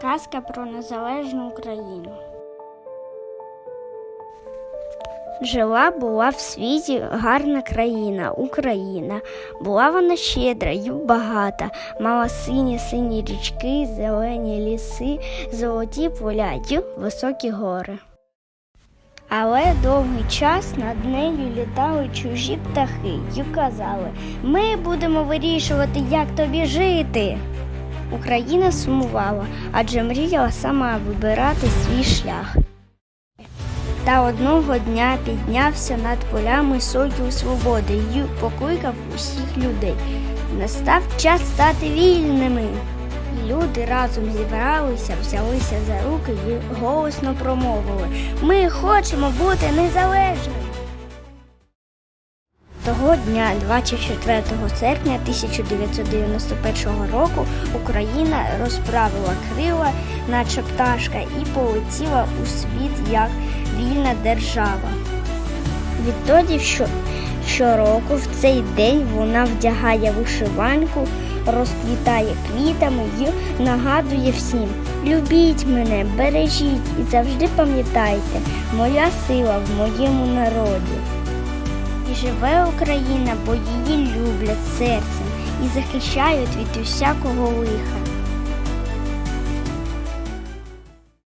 Казка про незалежну Україну. Жила була в світі гарна країна, Україна. Була вона щедра й багата, мала сині сині річки, зелені ліси, золоті поля й високі гори. Але довгий час над нею літали чужі птахи й казали: ми будемо вирішувати, як тобі жити. Україна сумувала, адже мріяла сама вибирати свій шлях. Та одного дня піднявся над полями сокіл свободи й покликав усіх людей. Настав час стати вільними. Люди разом зібралися, взялися за руки і голосно промовили: Ми хочемо бути незалежними. Того дня, 24 серпня 1991 року, Україна розправила крила, наче пташка, і полетіла у світ як вільна держава. Відтоді що, щороку в цей день вона вдягає вишиванку, розквітає квітами і нагадує всім: любіть мене, бережіть і завжди пам'ятайте, моя сила в моєму народі. І живе Україна, бо її люблять серцем і захищають від усякого лиха.